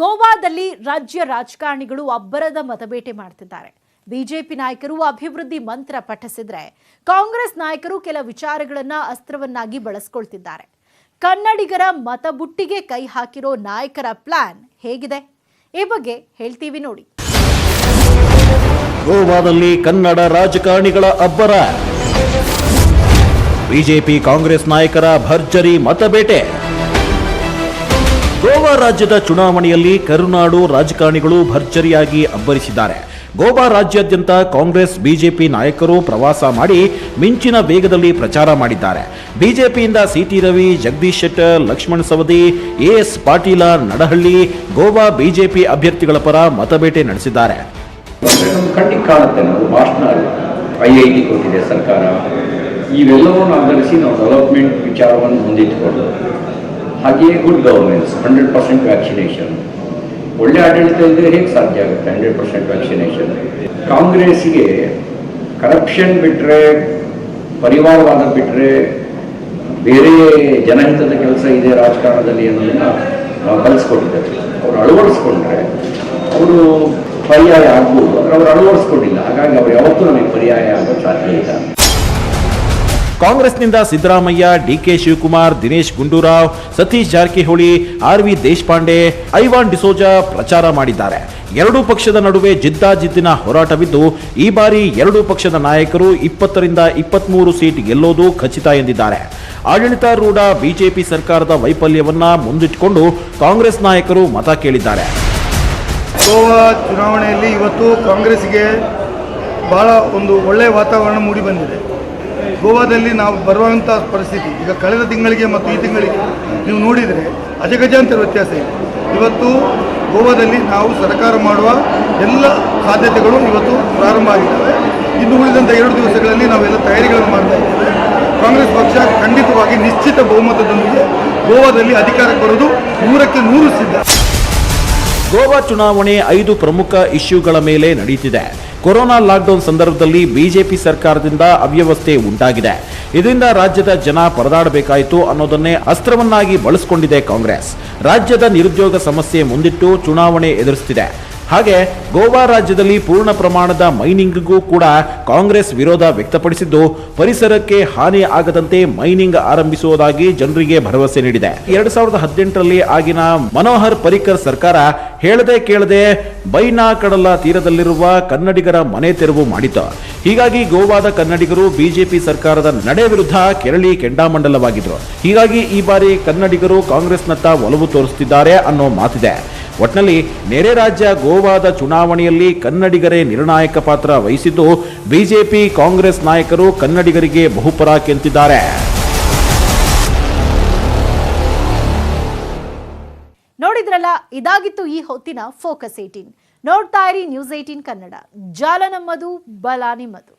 ಗೋವಾದಲ್ಲಿ ರಾಜ್ಯ ರಾಜಕಾರಣಿಗಳು ಅಬ್ಬರದ ಮತಬೇಟೆ ಮಾಡ್ತಿದ್ದಾರೆ. ಬಿಜೆಪಿ ನಾಯಕರು ಅಭಿವೃದ್ಧಿ ಮಂತ್ರ ಪಠಿಸಿದ್ರೆ ಕಾಂಗ್ರೆಸ್ ನಾಯಕರು ಕೆಲ ವಿಚಾರಗಳನ್ನ ಅಸ್ತ್ರವನ್ನಾಗಿ ಬಳಸ್ಕೊಳ್ತಿದ್ದಾರೆ. ಕನ್ನಡಿಗರ ಮತಬುಟ್ಟಿಗೆ ಕೈ ಹಾಕಿರೋ ನಾಯಕರ ಪ್ಲಾನ್ ಹೇಗಿದೆ? ಈ ಬಗ್ಗೆ ಹೇಳ್ತೀವಿ ನೋಡಿ. ಗೋವಾದಲ್ಲಿ ಕನ್ನಡ ರಾಜಕಾರಣಿಗಳ ಅಬ್ಬರ. ಬಿಜೆಪಿ ಕಾಂಗ್ರೆಸ್ ನಾಯಕರ ಭರ್ಜರಿ ಮತಬೇಟೆ. ಗೋವಾ ರಾಜ್ಯದ ಚುನಾವಣೆಯಲ್ಲಿ ಕರುನಾಡು ರಾಜಕಾರಣಿಗಳು ಭರ್ಜರಿಯಾಗಿ ಅಬ್ಬರಿಸಿದ್ದಾರೆ. ಗೋವಾ ರಾಜ್ಯಾದ್ಯಂತ ಕಾಂಗ್ರೆಸ್, ಬಿಜೆಪಿ ನಾಯಕರು ಪ್ರವಾಸ ಮಾಡಿ ಮಿಂಚಿನ ವೇಗದಲ್ಲಿ ಪ್ರಚಾರ ಮಾಡಿದ್ದಾರೆ. ಬಿಜೆಪಿಯಿಂದ CT Ravi, Jagadish Shettar, Laxman Savadi AS Patil, Nadahalli, Goa BJP ಅಭ್ಯರ್ಥಿಗಳ ಪರ ಮತಬೇಟೆ ನಡೆಸಿದ್ದಾರೆ. ಸರ್ಕಾರ. ಇವೆಲ್ಲವನ್ನು ಆಧರಿಸಿ ನಾವು ಡೆವಲಪ್ಮೆಂಟ್ ವಿಚಾರವನ್ನು ಮುಂದಿಟ್ಟುಕೊಂಡು ಹಾಗೆಯೇ good governance hundred percent vaccination ಒಳ್ಳೆ ಆಡಳಿತ ಇದ್ದರೆ ಹೇಗೆ ಸಾಧ್ಯ ಆಗುತ್ತೆ ಹಂಡ್ರೆಡ್ ಪರ್ಸೆಂಟ್ ವ್ಯಾಕ್ಸಿನೇಷನ್ ಕಾಂಗ್ರೆಸ್ಗೆ ಕರಪ್ಷನ್ ಬಿಟ್ಟರೆ ಪರಿವಾರವಾದ ಬಿಟ್ಟರೆ ಬೇರೆ ಜನಹಿತದ ಕೆಲಸ ಇದೆ ರಾಜಕಾರಣದಲ್ಲಿ ಅನ್ನೋದನ್ನ ನಾವು ಕಲಿಸ್ಕೊಟ್ಟಿದ್ದೇವೆ ಅವರು ಅಳವಡಿಸ್ಕೊಂಡ್ರೆ ಅವರು ಪರ್ಯಾಯ ಆಗ್ಬೋದು. ಆದರೆ ಅವರು ಅಳವಡಿಸ್ಕೊಂಡಿಲ್ಲ. ಹಾಗಾಗಿ ಅವ್ರು ಯಾವತ್ತೂ ನಮಗೆ ಪರ್ಯಾಯ ಆಗೋ ಸಾಧ್ಯ ಇಲ್ಲ. ಕಾಂಗ್ರೆಸ್ನಿಂದ Siddaramaiah, DK Shivakumar, Dinesh Gundurao, Satish Jarkiholi R V Deshpande, Ivan D'Souza ಪ್ರಚಾರ ಮಾಡಿದ್ದಾರೆ. ಎರಡೂ ಪಕ್ಷದ ನಡುವೆ ಜಿದ್ದಾಜಿದ್ದಿನ ಹೋರಾಟವಿದ್ದು, ಈ ಬಾರಿ ಎರಡೂ ಪಕ್ಷದ ನಾಯಕರು ಇಪ್ಪತ್ತರಿಂದ ಇಪ್ಪತ್ಮೂರು ಸೀಟ್ ಗೆಲ್ಲೋದು ಖಚಿತ ಎಂದಿದ್ದಾರೆ. ಆಡಳಿತಾರೂಢ ಬಿಜೆಪಿ ಸರ್ಕಾರದ ವೈಫಲ್ಯವನ್ನ ಮುಂದಿಟ್ಟುಕೊಂಡು ಕಾಂಗ್ರೆಸ್ ನಾಯಕರು ಮತ ಕೇಳಿದ್ದಾರೆ. ಗೋವಾ ಚುನಾವಣೆಯಲ್ಲಿ ಇವತ್ತು ಕಾಂಗ್ರೆಸ್ಗೆ ಬಹಳ ಒಂದು ಒಳ್ಳೆಯ ವಾತಾವರಣ ಮೂಡಿ ಬಂದಿದೆ. ಗೋವಾದಲ್ಲಿ ನಾವು ಬರುವಂಥ ಪರಿಸ್ಥಿತಿ. ಈಗ ಕಳೆದ ತಿಂಗಳಿಗೆ ಮತ್ತು ಈ ತಿಂಗಳಿಗೆ ನೀವು ನೋಡಿದರೆ ಅಜಗಜಾಂತರ ವ್ಯತ್ಯಾಸ ಇದೆ. ಇವತ್ತು ಗೋವಾದಲ್ಲಿ ನಾವು ಸರ್ಕಾರ ಮಾಡುವ ಎಲ್ಲ ಸಾಧ್ಯತೆಗಳು ಇವತ್ತು ಪ್ರಾರಂಭ ಆಗಿದ್ದಾವೆ. ಇನ್ನು ಉಳಿದಂಥ ಎರಡು ದಿವಸಗಳಲ್ಲಿ ನಾವೆಲ್ಲ ತಯಾರಿಗಳನ್ನು ಮಾಡ್ತಾ ಇದ್ದೇವೆ. ಕಾಂಗ್ರೆಸ್ ಪಕ್ಷ ಖಂಡಿತವಾಗಿ ನಿಶ್ಚಿತ ಬಹುಮತದೊಂದಿಗೆ ಗೋವಾದಲ್ಲಿ ಅಧಿಕಾರಕ್ಕೆ ಬರೋದು ನೂರಕ್ಕೆ ನೂರು ಸಿದ್ಧ. ಗೋವಾ ಚುನಾವಣೆ ಐದು ಪ್ರಮುಖ ಇಶ್ಯೂಗಳ ಮೇಲೆ ನಡೆಯುತ್ತಿದೆ ಕೊರೋನಾ ಲಾಕ್ಡೌನ್ ಸಂದರ್ಭದಲ್ಲಿ ಬಿಜೆಪಿ ಸರ್ಕಾರದಿಂದ ಅವ್ಯವಸ್ಥೆ ಉಂಟಾಗಿದೆ. ಇದರಿಂದ ರಾಜ್ಯದ ಜನ ಪರದಾಡಬೇಕಾಯಿತು ಅನ್ನೋದನ್ನೇ ಅಸ್ತ್ರವನ್ನಾಗಿ ಬಳಸಿಕೊಂಡಿದೆ ಕಾಂಗ್ರೆಸ್. ರಾಜ್ಯದ ನಿರುದ್ಯೋಗ ಸಮಸ್ಯೆ ಮುಂದಿಟ್ಟು ಚುನಾವಣೆ ಎದುರಿಸುತ್ತಿದೆ ಹಾಗೆ ಗೋವಾ ರಾಜ್ಯದಲ್ಲಿ ಪೂರ್ಣ ಪ್ರಮಾಣದ ಮೈನಿಂಗ್ಗೂ ಕೂಡ ಕಾಂಗ್ರೆಸ್ ವಿರೋಧ ವ್ಯಕ್ತಪಡಿಸಿದ್ದು, ಪರಿಸರಕ್ಕೆ ಹಾನಿ ಆಗದಂತೆ ಮೈನಿಂಗ್ ಆರಂಭಿಸುವುದಾಗಿ ಜನರಿಗೆ ಭರವಸೆ ನೀಡಿದೆ. ಎರಡ್ ಸಾವಿರದ ಹದಿನೆಂಟರಲ್ಲಿ ಆಗಿನ ಮನೋಹರ್ ಪರಿಕರ್ ಸರ್ಕಾರ ಹೇಳದೆ ಕೇಳದೆ ಬೈನಾ ಕಡಲ ತೀರದಲ್ಲಿರುವ ಕನ್ನಡಿಗರ ಮನೆ ತೆರವು ಮಾಡಿದ್ದ. ಹೀಗಾಗಿ ಗೋವಾದ ಕನ್ನಡಿಗರು ಬಿಜೆಪಿ ಸರ್ಕಾರದ ನಡೆ ವಿರುದ್ಧ ಕೆರಳಿ ಕೆಂಡಾಮಂಡಲವಾಗಿದ್ರು. ಹೀಗಾಗಿ ಈ ಬಾರಿ ಕನ್ನಡಿಗರು ಕಾಂಗ್ರೆಸ್ನತ್ತ ಒಲವು ತೋರಿಸುತ್ತಿದ್ದಾರೆ ಅನ್ನೋ ಮಾತಿದೆ. ಒಟ್ನಲ್ಲಿ ನೆರೆ ರಾಜ್ಯ ಗೋವಾದ ಚುನಾವಣೆಯಲ್ಲಿ ಕನ್ನಡಿಗರೇ ನಿರ್ಣಾಯಕ ಪಾತ್ರ ವಹಿಸಿದ್ದು ಬಿಜೆಪಿ ಕಾಂಗ್ರೆಸ್ ನಾಯಕರು ಕನ್ನಡಿಗರಿಗೆ ಬಹುಪರಾಕ್ ನೋಡಿದ್ರಲ್ಲ, ಇದಾಗಿತ್ತು ಈ ಹೊತ್ತಿನ ಫೋಕಸ್ ಏಟೀನ್ ನೋಡ್ತಾ ಇರಿ ನ್ಯೂಸ್ ಏಟೀನ್ ಕನ್ನಡ. ಜಾಲ ನಮ್ಮದು ಬಲ ನಿಮ್ಮದು